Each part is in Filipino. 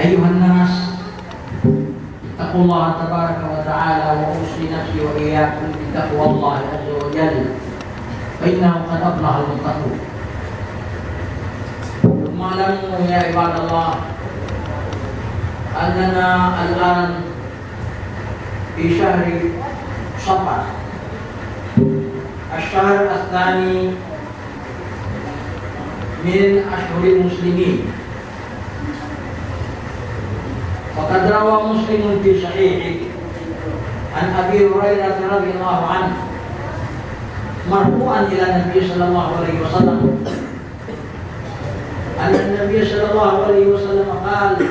أيها الناس اتقوا الله تبارك وتعالى وأوصي نفسي وإياكم بتقوى الله عز وجل فإنه قد أفلح المتقون. ثم اعلموا يا عباد الله أننا الآن في شهر صفر الشهر الثاني من أشهر المسلمين. وقد روى مسلم في صحيحه عن أبي هريرة رضي الله عنه مرفوعا إلى النبي صلى الله عليه وسلم. أن النبي صلى الله عليه وسلم قال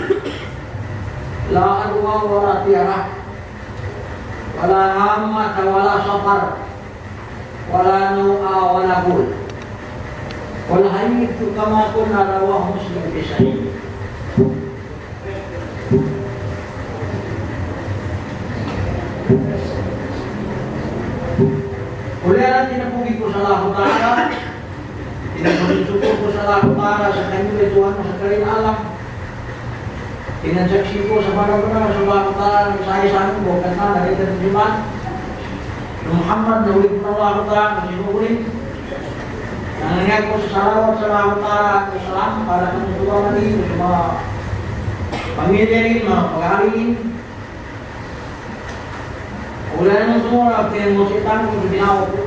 لا أدوى ولا طيرة ولا هامة ولا سفر ولا نوء ولا بول والحديث كما قلنا رواه مسلم في صحيحه. Allah Ta'ala, Pinagpapinsuko ko sa Allah Ta'ala sa kanyang ituhan mo sa alam. Pinagsaksi ko sa para-para sa Allah Ta'ala ng sahi-sahi ko, kanta na rin ang. Muhammad na ulit na Allah Ta'ala na sinukulit. Nangyayag ko sa salawat sa Allah Ta'ala at salam sa mga tuwa na rin sa mga pamilya rin, pinagmusitan ko sa binawa ko.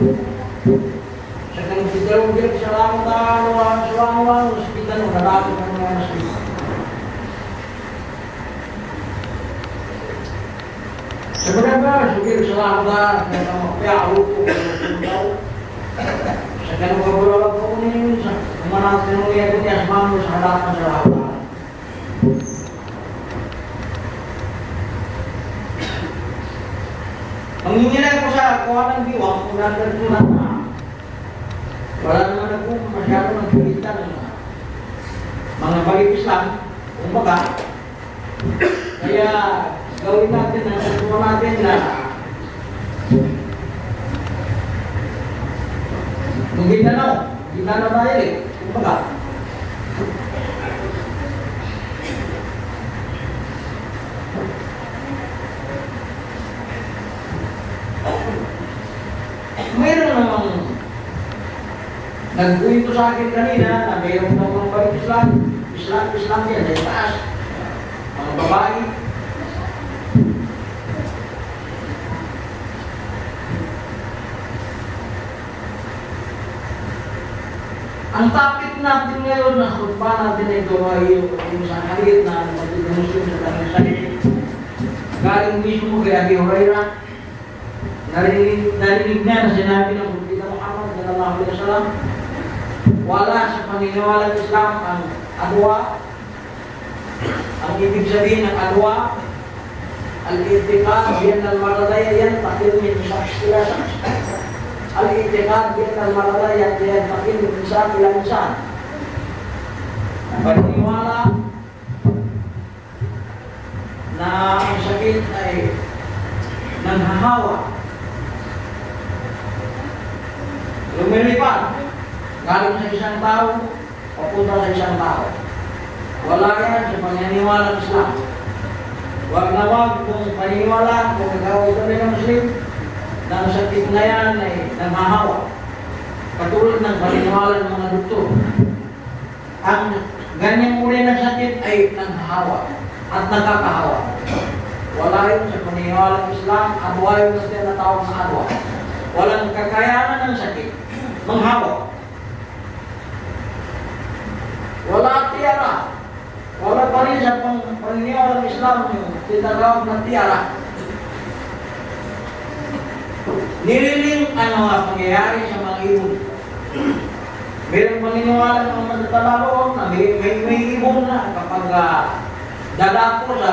Sa kanyang pagdalong din sa lang tayo, sa lang lang, sa pitan mo, nalapit ang mga nasa Sebenarnya sugir selama dengan pihak hukum tahu sekarang beberapa tahun ini mana teknologi itu yang mampu sadar masalah Menginginkan ko sa kuha ng diwang kung nandun na wala naman ako masyado nagkikita ng mga balik Islam, kumbaga. Kaya gawin natin na natuwa natin na Mindanao, Mindanao tayo eh, kumbaga. Mayroon namang Nagkuwento sa akin kanina na mayroong daw mga balik Islam. Islam, Islam yan, sa taas. Mga babae. Ang topic natin ngayon na khutba natin ay yung, yung sa halit na magdemonstrate sa kanyang sarili. Galing mismo kay Abi Huraira. Narinig, narinig niya na sinabi ng Propeta Muhammad sallallahu alaihi wasallam wala sa paniniwalang Islam ang adwa. Ang ibig sabihin ng adwa, al-i'tiqad biyan al-maradaya yan, takil min shaks ila shaks. Al-i'tiqad biyan al-maradaya yan, takil min insan ila insan. Paniniwala na ang sakit ay nanghahawa. Lumilipad galing sa isang tao, papunta sa isang tao. Wala yan sa paniniwala ng Islam. Huwag na huwag kung paniniwala, kung ito rin ng Muslim, na sakit na yan ay nanghahawa. Katulad ng paniniwala ng mga doktor. Ang ganyang uri ng sakit ay nanghahawa at nakakahawa. Wala yun sa paniniwala ng Islam, adwa yun na tinatawag na adwa. Walang kakayanan ng sakit. Manghawa. Wala tiara. Rin sa pang paniniwala ng Islam tinatawag na tiara. Nililing ang mga pangyayari sa mga ibon. Mayroong paniniwala ng mga matatalaw na may, may, may ibon na kapag uh, dadako sa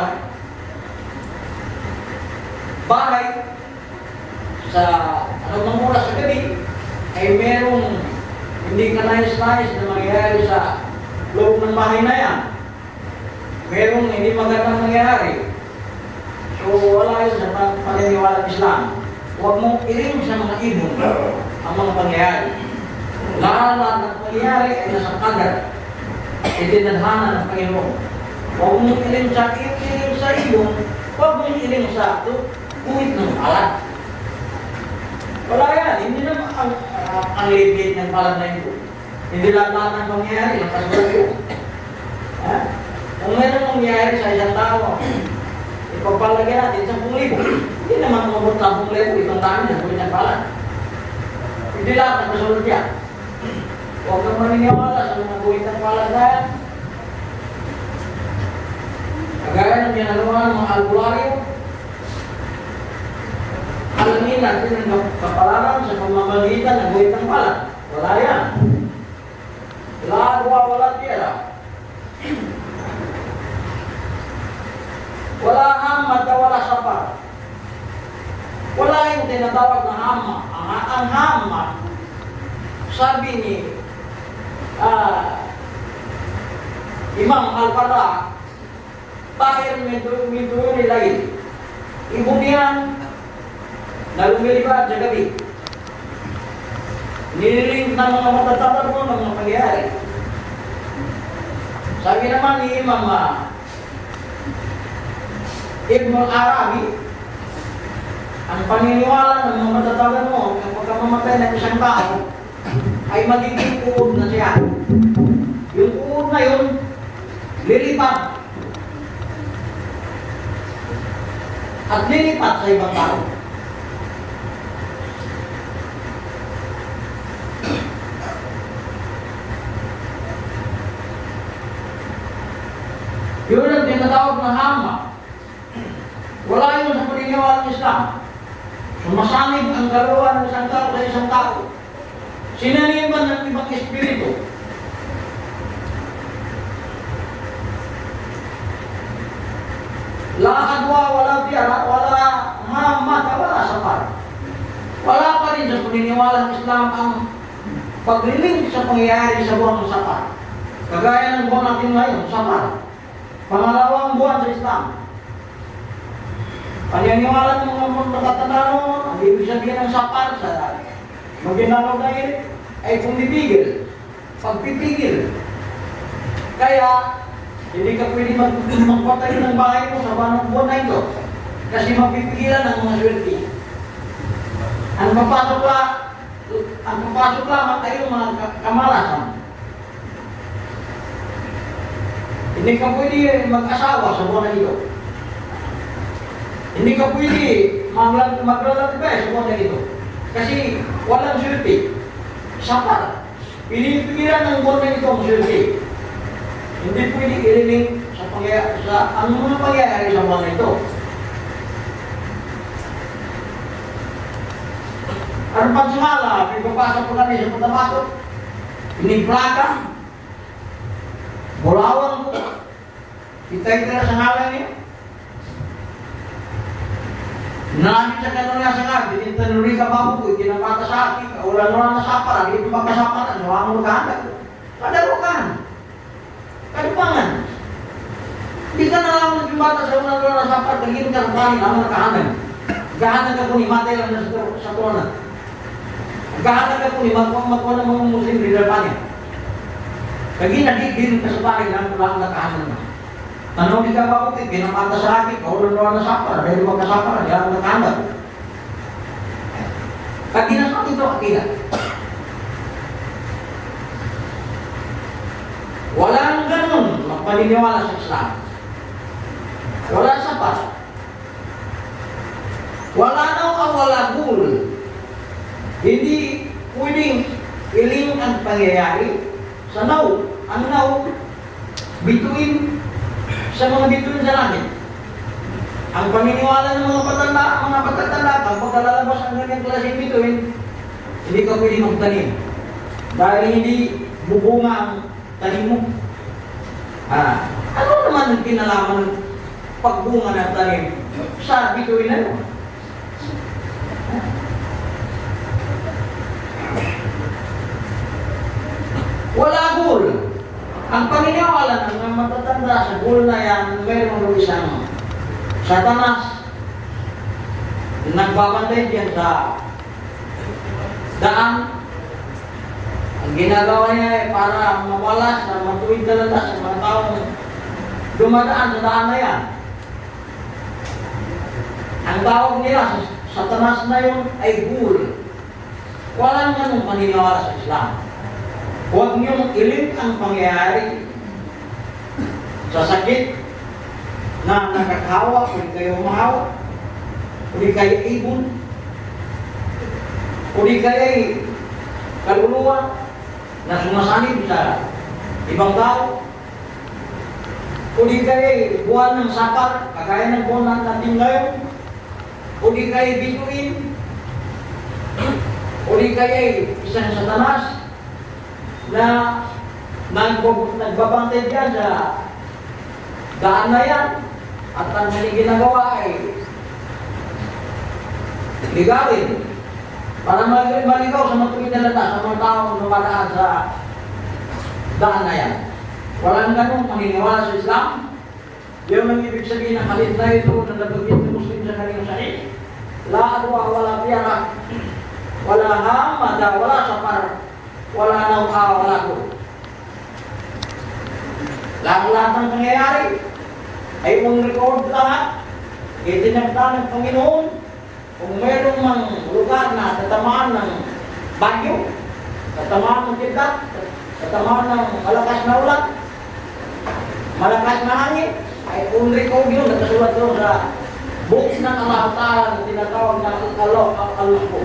bahay sa ano mang oras sa gabi ay merong hindi ka nais-nais na mangyayari sa loob ng bahay na yan. Merong hindi magandang mangyayari. So wala yun sa pan- paniniwala ng Islam. Huwag mong iring sa mga ibon ang mga pangyayari. Lahat ng pangyayari ay nasa kadar. Itinadhana ng Panginoon. Huwag mong iling sa iling sa iyo, huwag mong iling sa ito, kuwit ng palad. Wala yan, hindi naman ang, ang, ang ligid ng palad na ito. Hindi lahat lahat ng mangyayari, ang kasulat yun. Ha? Meron mangyayari sa isang tao, ipagpalagay natin sa libo. Hindi naman umabot sa libo, itong dami na kulit ng palad. Hindi lahat ang kasulat yan. Huwag kang maniniwala sa mga kulit ng palad na yan. Kagaya ng ginagawa ng mga albularyo, alamin natin ang kapalaran sa pamamagitan ng buhay ng palad. Wala yan. Wala wala tira. Wala hamat na wala sapat. Wala yung tinatawag na hama. Ang, ang hama, sabi ni ah, Imam Al-Fala, tahir mintu mintu nilai. Ibu niyan na lumilipad sa gabi. Nililing ng mga matatapad mo ng mga pangyayari. Sabi naman ni Imam uh, Ibn Arabi, ang paniniwala ng mga matatapad mo kapag mamatay ng isang tao ay magiging uod na siya. Yung uod na yun, lilipat at lilipat sa ibang tao. Yun ang tinatawag na hama. Wala yun sa paniniwala ng Islam. Sumasanib ang kaluan ng isang tao sa isang tao. Sinaniban ng ibang espiritu. La adwa, wala tiyara, wala hamat, wala sapar. Wala pa rin sa paniniwala ng Islam ang pagliling sa pangyayari sa buwan ng sapar. Kagaya ng buwan natin ngayon, sapar. Pangalawang buwan sa Islam. Paniniwala ng mga nakatanda noon, ang ibig sabihin ng sapar sa maginanaw na yun, ay pumipigil. Pagpipigil. Kaya, hindi ka pwede mag magpatay ng bahay mo sa banang buwan na ito. Kasi mapipigilan ang mga swerte. Ang papasok lang, ang papasok lamang ay yung mga ka- kamalasan. Hindi ka pwede mag-asawa sa buwan na ito. Hindi ka pwede magla- maglalakbay sa na ito. Kasi walang swerte. Sapat. Pinipigilan ng buwan na ito ang swerte. Hindi pwede ililing sa sa ang mga pangyayari sa buwan ito. Ang pagsumala, may papasok po kami sa pagkabato. Piniplaka. Bulawang po. Itay-tira sa ngalan niya. Nalapit sa kanila sa nga, binintanuri ka ba po, ikinapata sa akin, kaulan-ulan na sapara, di pa magkasapara, nawa mo magkahanda. Kadarukan. Kadipangan. Di ka na lang nagbibata sa ulan-ulan na sapara, kagin ka sa naman nakahanan. Gahanan ka po ni matay lang na sa, tuwanan. Gahanan ka po ni matwa ng mga muslim leader pa. Kagin na di din ka sa bahay lang nakahanan na. Tanong ba ko, pinamata sa akin, kaulan-ulan na sapara, dahil magkasapara, di ako nakahanan. Kagina sa ito, akila. Walang ganun magpaniniwala sa Islam. Wala sapat. Wala nang awalagul. Hindi pwedeng iling ang pangyayari sa naw. Ang naw, bituin sa mga sa langit. Ang paniniwala ng mga patanda, mga patatanda, pag pagkalalabas ang ganyan klaseng bituin, hindi ka pwede magtanim. Dahil hindi bubunga ang tanim mo. Ah, ano naman ang kinalaman ng pagbunga ng tanim sa bituin na yun? Wala gul. Ang paniniwala ng mga matatanda sa gul na yan, mayroon isang satanas nagbabantay diyan sa daan ang ginagawa niya ay para mawala sa matuwid talaga sa mga taong dumadaan sa daan na yan. Ang tawag nila sa satanas na yun ay gul. Walang ganong paniniwala sa Islam. Huwag niyong ilim ang pangyayari. Sa sakit na nakakahawa, kung kayo mahawa, kung kayo ibon, kung kayo kaluluwa na sumasanib sa ibang tao, kung kayo buwan ng sapar, kagaya ng buwan natin ngayon, kung kayo bituin, kung kayo isang satanas na nagbabantay dyan sa daan na yan at ang kanyang ginagawa ay ligalin para maligaw sa matuwid na lata sa mga taong lumadaan sa daan na yan. Walang ganun maniniwala sa Islam. Yun ang ibig sabihin ng halit na ito na nabagit ng Muslim sa kanyang sahih. La adwa, wala piyara, wala hamada, wala sapar, wala nauha, wala ko. Lahat-lahat ng nangyayari ay mong record lahat. Itinagda ng Panginoon kung mayroong mang lugar na tatamaan ng bagyo, tatamaan ng kitat, tatamaan ng malakas na ulan, malakas na hangin, ay kung record yun, nakasulat doon sa books ng Allah na tinatawag na Allah, Allah ko.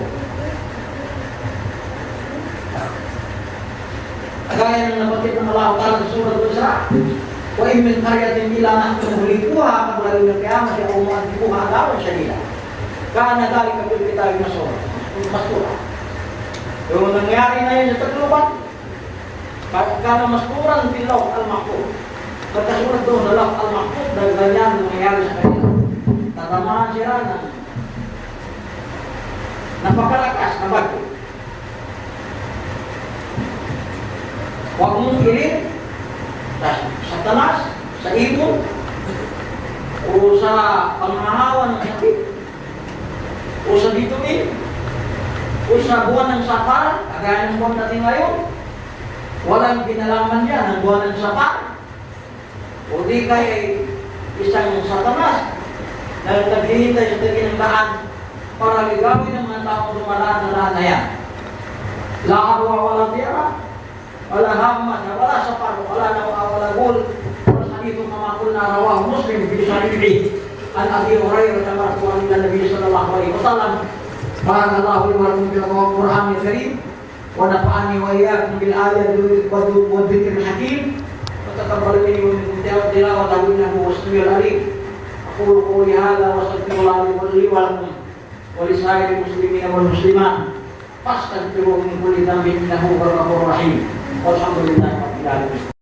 Kagaya ng nabatid ng Allah Ta'ala sa surat Isra. Wa in min qaryatin illa nahnu mulikuha qabla yawm al-qiyamah aw mu'adhibuha adaban shadida. Kana dhalika fil kitabi masura. Masura. Yung nangyari na yun sa tagluban, kana masuran fil lawh al-mahfuz. Pagkasulat doon na lawh al-mahfuz dahil ganyan nangyari sa kanila. Tatamaan sila ng napakalakas na bagyo. Huwag mong ilit sa satanas, sa ibon, o sa panghahawa ng sakit, o sa bituin, o sa buwan ng sapar, kagaya ng buwan natin ngayon, walang kinalaman yan ang buwan ng sapar, o di kaya isang satanas na naghihintay sa tingin ng para ligawin ng mga taong dumadaan sa daan na yan. La arwa wala tira, wala hamma ya wala safar wala law wala gul. Hadithu kama qulna rawahu muslim fi sahihi an abi hurairah ya radhiyallahu anhu an nabiy sallallahu alaihi wasallam. Qala allahu wa rabbuna bil qur'an karim wa nafa'ani wa iyyakum bil ayati wa dhikri wa dhikri hakim wa taqabbal minni wa minkum tilawat alina wa sumir ali aqulu muslimat. Fastaghfiruhu min kulli dhanbin innahu ghafurur rahim. আলহামদুলিল্লাহ